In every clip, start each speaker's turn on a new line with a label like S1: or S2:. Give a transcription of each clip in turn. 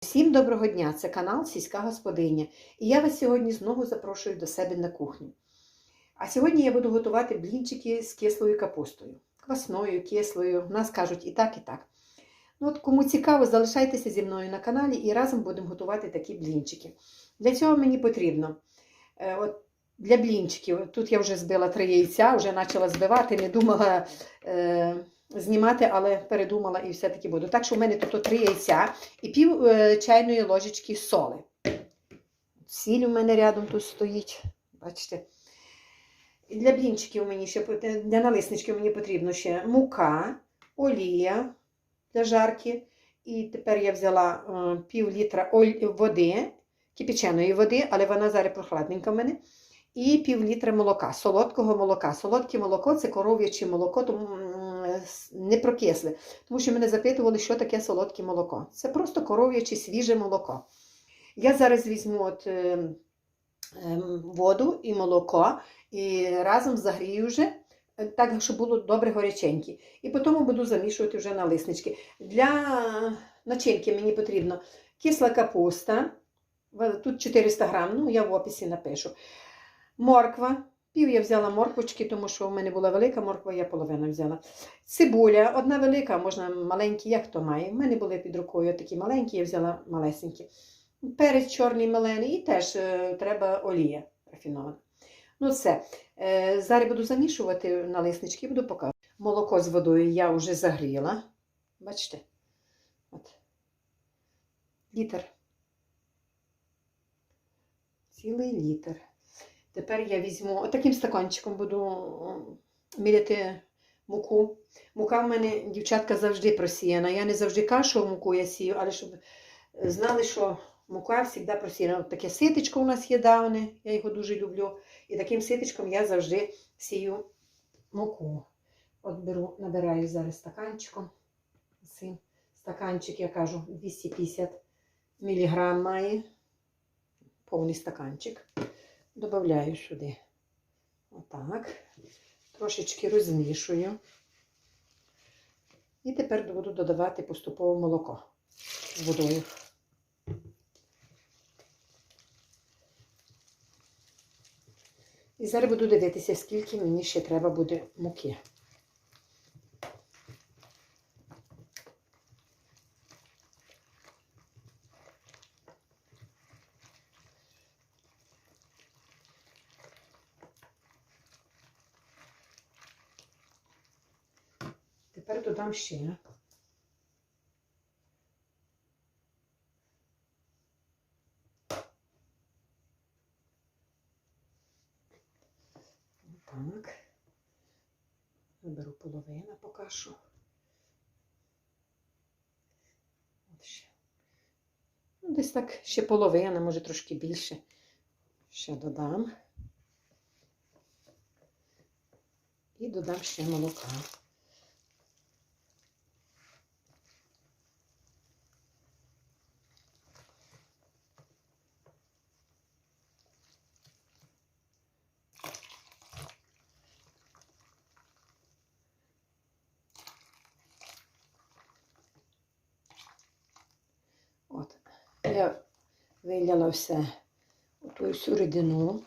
S1: Всім доброго дня! Це канал Сільська Господиня. І я вас сьогодні знову запрошую до себе на кухню. А сьогодні я буду готувати блінчики з кислою капустою. Квасною, кислою, в нас кажуть і так, і так. Ну, от Кому цікаво, залишайтеся зі мною на каналі і разом будемо готувати такі блінчики. Для цього мені потрібно е, от, для блінчиків. Тут я вже збила три яйця, вже почала збивати, не думала. Е, знімати, але передумала і все-таки буду. Так що в мене тут три яйця і пів е, чайної ложечки соли. Сіль у мене рядом тут стоїть. Бачите? І для блінчиків мені ще пот- для налисничків мені потрібно ще мука, олія для жарки. І тепер я взяла е, пів літра води, кипяченої води, але вона зараз прохладненька в мене. І пів літра молока, солодкого молока. Солодке молоко це коров'яче молоко, тому не прокисле. Тому що мене запитували, що таке солодке молоко. Це просто коров'яче свіже молоко. Я зараз візьму от, е, ем, воду і молоко і разом загрію вже, е, так, щоб було добре горяченьке. І потім буду замішувати вже на лиснички. Для начинки мені потрібно кисла капуста. Тут 400 грам, ну я в описі напишу. Морква. Пів я взяла морквочки, тому що в мене була велика морква, я половину взяла. Цибуля, одна велика, можна маленькі, як хто має. У мене були під рукою такі маленькі, я взяла малесенькі. Перець чорний мелений і теж е, треба олія рафінована. Ну все. Е, зараз буду замішувати на лиснички, буду показувати. Молоко з водою я вже загріла. Бачите? От. Літр. Цілий літр. Тепер я візьму таким стаканчиком буду міряти муку. Мука в мене, дівчатка, завжди просіяна. Я не завжди кашу муку я сію, але щоб знали, що мука завжди просіяна. От таке ситечко у нас є давне, я його дуже люблю. І таким ситечком я завжди сію муку. От беру, набираю зараз стаканчиком. Цим стаканчик, я кажу, 250 мг має. Повний стаканчик. Добавляю сюди. Отак. Трошечки розмішую. І тепер буду додавати поступово молоко з водою. І зараз буду дивитися, скільки мені ще треба буде муки. Тепер ще. Так. Виберу половину поки що. От ще. Ну, десь так ще половина, може трошки більше. Ще додам. І додам ще молока. От. Я виляла все оту всю рідину.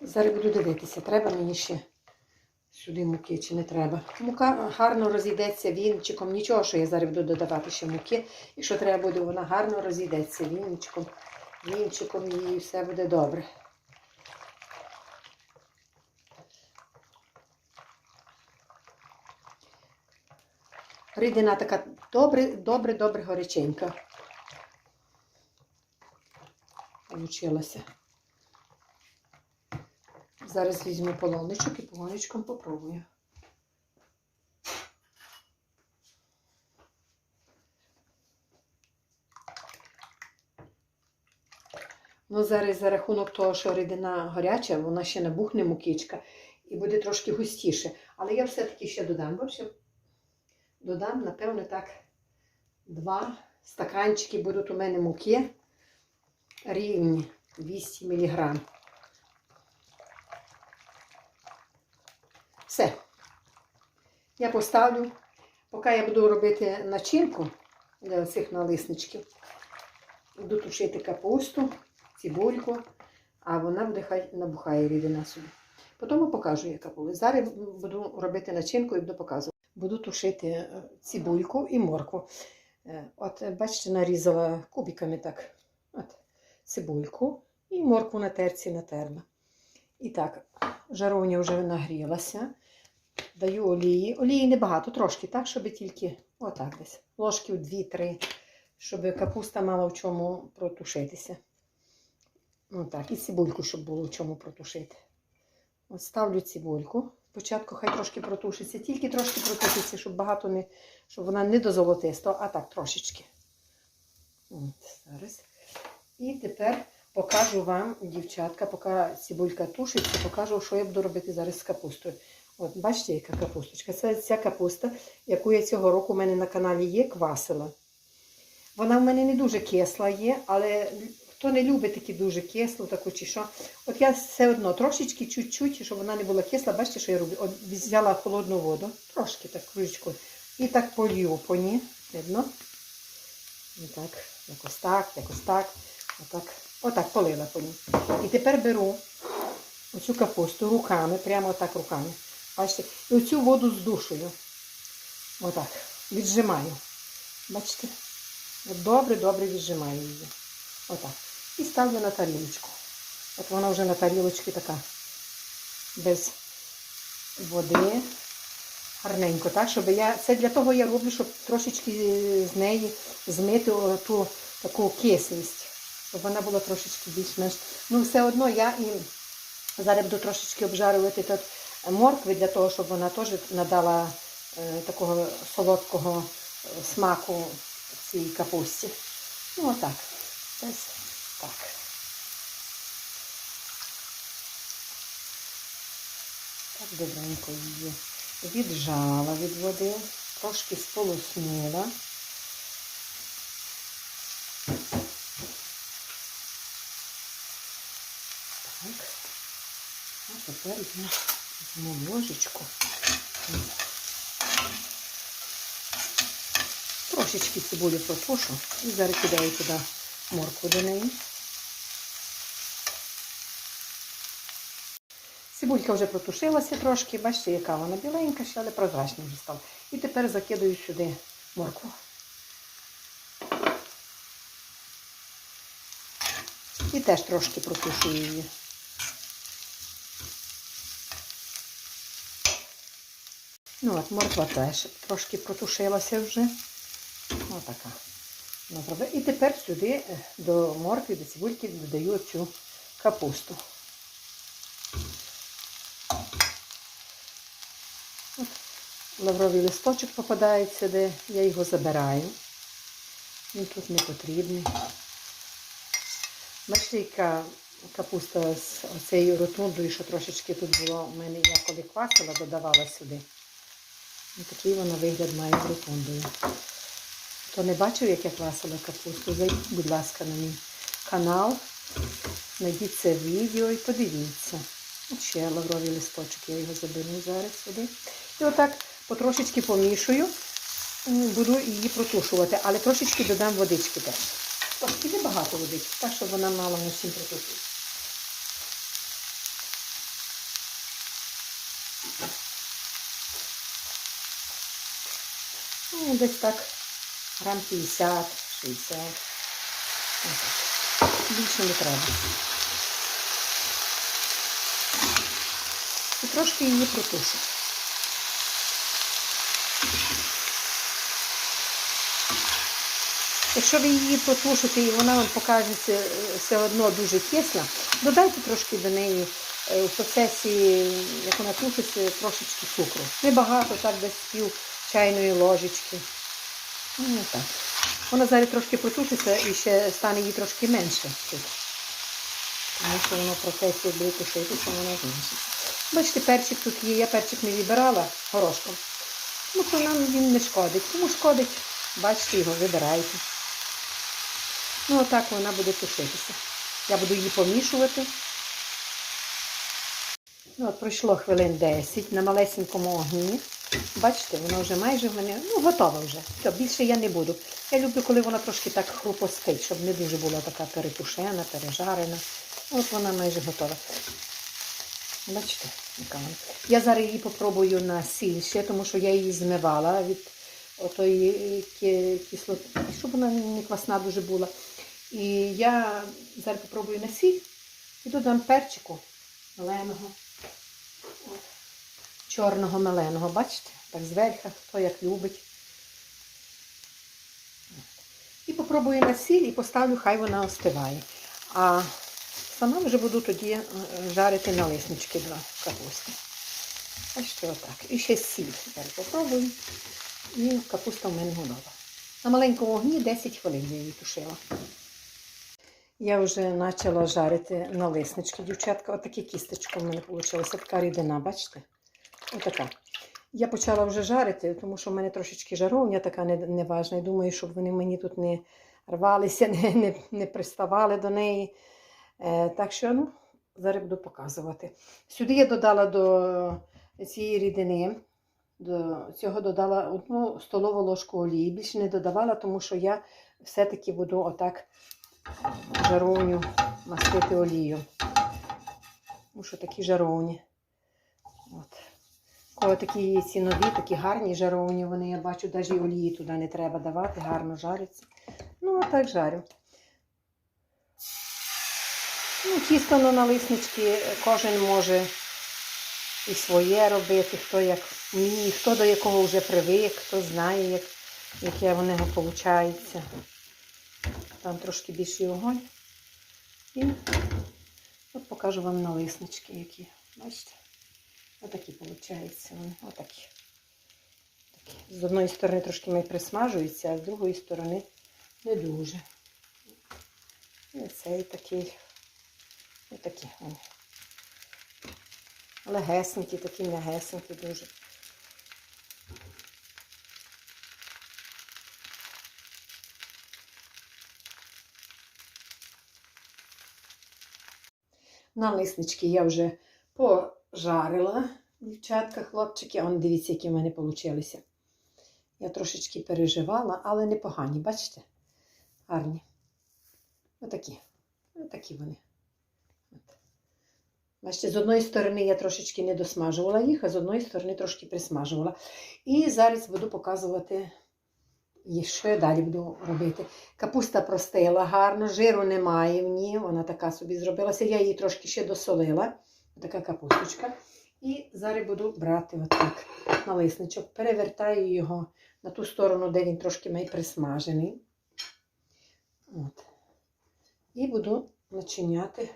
S1: Зараз буду дивитися, треба мені ще сюди муки чи не треба. Мука гарно розійдеться вінчиком. Нічого, що я зараз буду додавати ще муки. Якщо треба буде, вона гарно розійдеться вінчиком, вінчиком і все буде добре. Рідина така добре, добре, добре горяченька. Получилося. Зараз візьму полоничок і полоничком попробую. Ну, зараз за рахунок того, що рідина гаряча, вона ще набухне мукичка і буде трошки густіше. Але я все-таки ще додам. В общем, додам, напевно, так, два стаканчики будуть у мене муки рівні 200 мг. Все. Я поставлю, поки я буду робити начинку для цих налисничків. Буду тушити капусту, цибульку, а вона буде хай набухає рідина собі. Потім покажу, яка буде. Зараз буду робити начинку і буду показувати. Буду тушити е, цибульку і моркву. Е, От, бачите, нарізала кубиками так. Цибульку і моркву на терці натерла. І так, жаровня вже нагрілася. Даю олії. Олії небагато, трошки, так, щоб тільки отак десь. Ложків 2-3, щоб капуста мала в чому протушитися. Отак. І цибульку, щоб було в чому протушити. От ставлю цибульку. Спочатку хай трошки протушиться, тільки трошки протушиться, щоб багато не, щоб вона не до золотисто, а так трошечки. От, зараз. І тепер покажу вам, дівчатка, поки цибулька тушиться, покажу, що я буду робити зараз з капустою. От, бачите, яка капусточка. Це ця капуста, яку я цього року у мене на каналі є, квасила. Вона в мене не дуже кисла є, але хто не любить такі дуже кислу, таку чи що. От я все одно трошечки чуть-чуть, щоб вона не була кисла, бачите, що я роблю? От взяла холодну воду, трошки так кружечку, і так полью по ній. Видно? Отак, якось так, якось так. Отак, отак полила по ній. І тепер беру оцю капусту руками, прямо отак руками. Бачите, і оцю воду здушую. Отак. Віджимаю. Бачите? Добре-добре віджимаю її. Отак. І ставлю на тарілочку. От вона вже на тарілочці така. Без води. Гарненько, так, щоб я. Це для того я роблю, щоб трошечки з неї змити ту таку кислість. Щоб вона була трошечки більш-менш. Ну, все одно я і зараз буду трошечки обжарювати тут моркви для того, щоб вона теж надала е, такого солодкого е, смаку цій капусті. Ну, отак. Ось так. Так добренько її віджала від води, трошки сполоснула. А тепер я. Трошечки цибулю протушу і зараз кидаю туди моркву до неї. Цибулька вже протушилася трошки, бачите, яка вона біленька, ще, але прозрачна вже стала. І тепер закидаю сюди моркву. І теж трошки протушую її. Ну от, морква теж трошки протушилася вже. Отака. Добре. І тепер сюди е, до моркви, до цибульки додаю цю капусту. От лавровий листочок попадається, де я його забираю. Він тут не потрібний. Бачите, яка капуста з оцею ротундою, що трошечки тут було у мене, я коли квасила, додавала сюди. Такий вона вигляд має з ротундою. Хто не бачив, як я квасила капусту, зайдіть, будь ласка, на мій канал. Знайдіть це відео і подивіться. От ще лавровий листочок, я його заберу зараз сюди. І отак потрошечки помішую, буду її протушувати, але трошечки додам водички теж. Трошки небагато водички, так, щоб вона мала на всім протушити. Ну, десь так грам 50, 60. Отак. Більше не треба. І трошки її протушу. Якщо ви її протушите і вона вам покажеться е, все одно дуже кисла, додайте трошки до неї е, в процесі, як вона тушиться, трошечки цукру. Небагато, так десь пів чайної ложечки. Ну, так. Вона зараз трошки протушиться і ще стане їй трошки менше тут. Тому що воно в буде тушитися, воно зменшиться. Бачите, перчик тут є, я перчик не вибирала горошком. Ну, то нам він не шкодить. Кому шкодить, бачите його, вибирайте. Ну, отак вона буде тушитися. Я буду її помішувати. Ну, от пройшло хвилин 10 на малесенькому огні. Бачите, воно вже майже мене ну, готове вже. Все, більше я не буду. Я люблю, коли вона трошки так хрупостить, щоб не дуже була така перетушена, пережарена. От вона майже готова. Бачите, яка вона. Я зараз її попробую на сіль ще, тому що я її змивала від отої кислоти, щоб вона не квасна дуже була. І я зараз попробую на сіль і додам перчику меленого. Чорного меленого, бачите? Так зверху, хто як любить. І попробую на сіль і поставлю, хай вона остиває. А сама вже буду тоді е, жарити налиснички два капусти. Бачите, отак. І ще сіль зараз попробую. І капуста в мене готова. На маленькому вогні 10 хвилин я її тушила. Я вже почала жарити налиснички, дівчатка. Отакі кісточки в мене вийшла. Така рідина, бачите? Отака. Я почала вже жарити, тому що в мене трошечки жаровня така не- неважна. І думаю, щоб вони мені тут не рвалися, не, не, не приставали до неї. Е, так що, ну, зараз буду показувати. Сюди я додала до цієї рідини, до цього додала одну столову ложку олії. Більше не додавала, тому що я все-таки буду отак жаровню мастити олію. Тому що такі жаровні. От. Коли такі цінові, такі гарні жаровні, вони, я бачу, навіть олії туди не треба давати, гарно жаряться. Ну, а так жарю. Ну, тісто на налиснички кожен може і своє робити, хто як вміє, хто до якого вже привик, хто знає, як, яке в нього виходить. Там трошки більший вогонь. І от покажу вам налиснички, які. Бачите? Отакі виходять вони. Отакі. Такі. З одної сторони трошки май присмажуються, а з другої сторони не дуже. І цей такий. Отакі вони. Легесенькі, такі м'ягесенькі дуже. Налиснички я вже пожарила, дівчатка, хлопчики. Он дивіться, які в мене вийшли. Я трошечки переживала, але непогані, бачите? Гарні. Отакі. Отакі вони. Бачите, з одної сторони я трошечки не досмажувала їх, а з одної сторони трошки присмажувала. І зараз буду показувати, що я далі буду робити. Капуста простила гарно, жиру немає в ній, вона така собі зробилася. Я її трошки ще досолила. Така капусточка. І зараз буду брати отак налисничок, перевертаю його на ту сторону, де він трошки має присмажений. От. І буду начиняти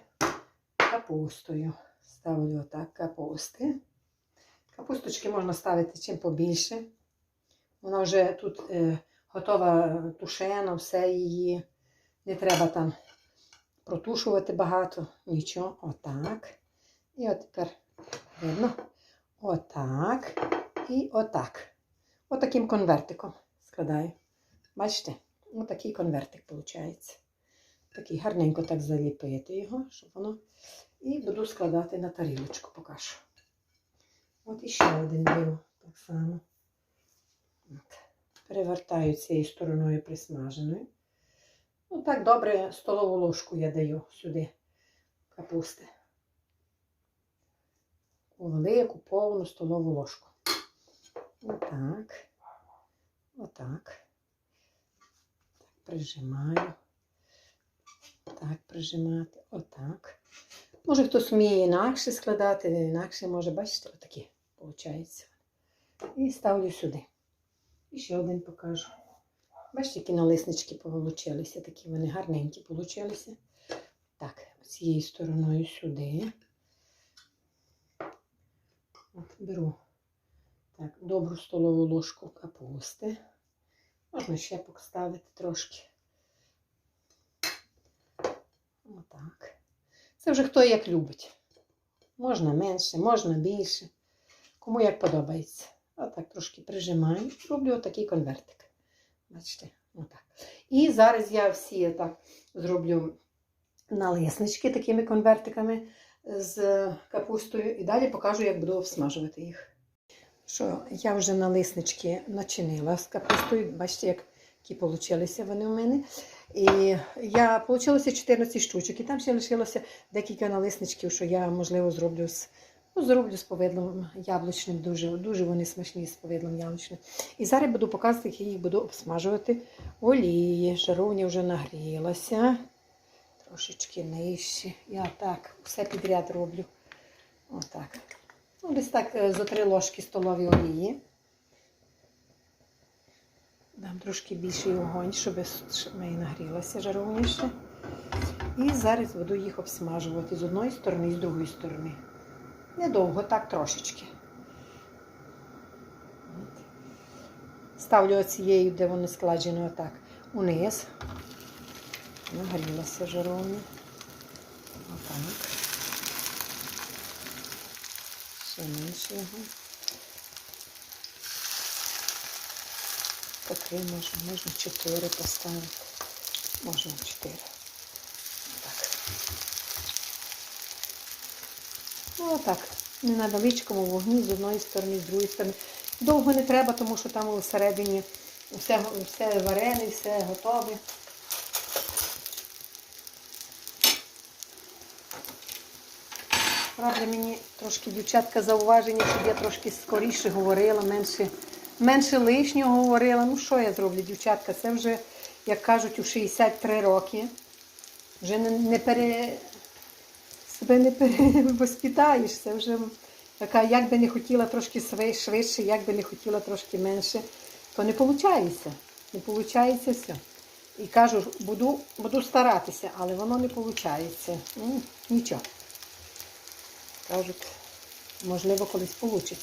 S1: капустою. Ставлю отак капусти. Капусточки можна ставити чим побільше. Вона вже тут е, готова тушена, все її. Не треба там протушувати багато. Нічого, отак. І от тепер видно. Отак. І отак. Отаким конвертиком складаю. Бачите? Отакий конвертик виходить. Такий гарненько так заліпити його, щоб воно. І буду складати на тарілочку поки що. От іще один беру так само. От. Перевертаю цією стороною присмаженою. Ну так добре столову ложку я даю сюди капусти. У велику повну столову ложку. Отак. Отак. Так, прижимаю. Так, прижимати. Отак. Може, хтось вміє інакше складати, інакше може, бачите, отакі виходить. І ставлю сюди. І ще один покажу. Бачите, які налиснички получилися, такі вони гарненькі получилися. Так, цією стороною сюди. От, беру так, добру столову ложку капусти. Можна ще поставити трошки. Отак. Це вже хто як любить. Можна менше, можна більше. Кому як подобається. Отак трошки прижимаю. Роблю отакий конвертик. Бачите, отак. І зараз я всі так зроблю налиснички такими конвертиками з капустою. І далі покажу, як буду обсмажувати їх. що я вже налиснички начинила з капустою. Бачите, як які получилися вони у мене. І я получилося 14 штучок, і там ще лишилося декілька налисничків, що я, можливо, зроблю з, ну, зроблю з повидлом яблучним. Дуже, дуже вони смачні з повидлом яблучним. І зараз буду показувати, як я їх буду обсмажувати в олії. Жаровня вже нагрілася. Трошечки нижче. Я так все підряд роблю. Отак. Ну, десь так е, зо три ложки столові олії. Дам трошки більший огонь, щоб неї нагрілася жаровня ще. І зараз буду їх обсмажувати з одної сторони і з другої сторони. Недовго, так трошечки. Ставлю оцією, де воно складено отак, униз. Нагрілася жаровня. Отак. Ще менше його. Таке можна, можна 4 поставити. Можна 4. Так. Ну, отак. Не на величкому вогні з одної сторони, з другої сторони. Довго не треба, тому що там всередині все, все варене, все готове. Правда, мені трошки дівчатка зауваження, щоб я трошки скоріше говорила, менше, менше лишнього говорила. Ну, що я зроблю, дівчатка? Це вже, як кажуть, у 63 роки. Вже не, не пере... себе не перевоспитаєш. Це вже така, як би не хотіла трошки швидше, як би не хотіла трошки менше, то не виходить. Не виходить все. І кажу, буду, буду старатися, але воно не виходить. Нічого. Кажуть, можливо, колись вийде.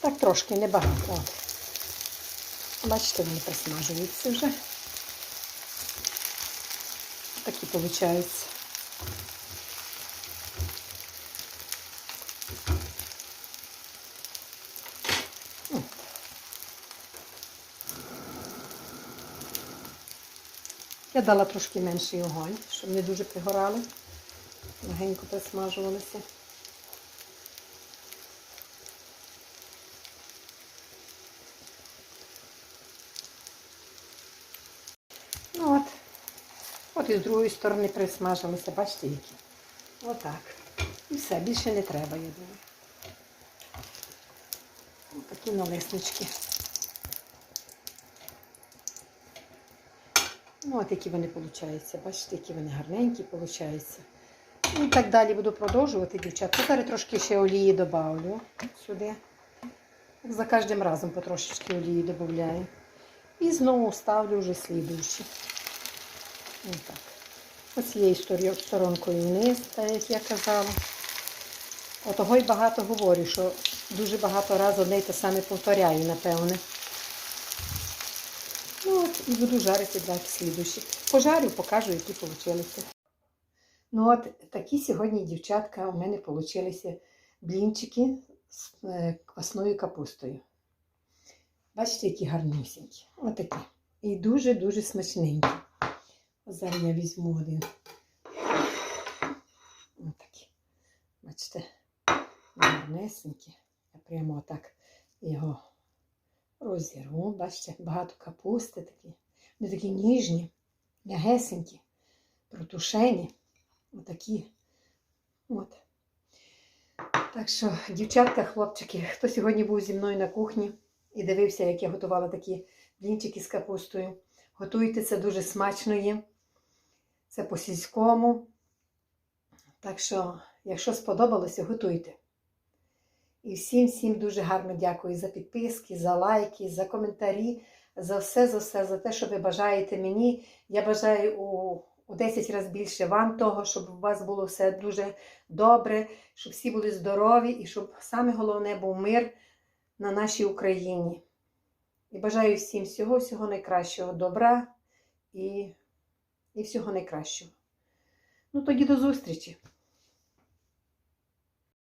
S1: Так трошки небагато. Бачите, вони присмажуються вже. Такі виходить. Я дала трошки менший огонь, щоб не дуже пригорали. Легенько присмажувалися. Ну от. От і з другої сторони присмажилися, бачите, які. Отак. І все, більше не треба, я думаю. Ось такі налиснички. Ну, от які вони виходять. Бачите, які вони гарненькі виходять. І так далі буду продовжувати, дівчатка. Зараз трошки ще олії додавлю сюди. За кожним разом потрошечки олії додаю. І знову ставлю вже слідуючі. Ось так. Оцією сторонкою вниз, так як я казала. Отого й багато говорю, що дуже багато разів одне й те саме повторяю, напевне. Ну от, і буду жарити далі слідуючі. Пожарю, покажу, які вийшли. Ну от такі сьогодні, дівчатка, у мене вийшли блінчики з е, квасною капустою. Бачите, які гарнюсінькі. Отакі. І дуже-дуже смачненькі. Ось Зараз я візьму один. Отакі. Бачите, гарнесенькі. Я прямо отак його розірву. Бачите, багато капусти такі. Вони такі ніжні, м'ягесенькі, протушені. Отакі. От. Так що, дівчатка, хлопчики, хто сьогодні був зі мною на кухні і дивився, як я готувала такі блінчики з капустою. Готуйте це дуже смачно є. Це по-сільському. Так що, якщо сподобалося, готуйте. І всім всім дуже гарно дякую за підписки, за лайки, за коментарі, за все, за все, за те, що ви бажаєте мені. Я бажаю у, у 10 разів більше вам того, щоб у вас було все дуже добре, щоб всі були здорові і щоб саме головне був мир на нашій Україні. І бажаю всім всього, всього найкращого, добра і, і всього найкращого. Ну тоді до зустрічі!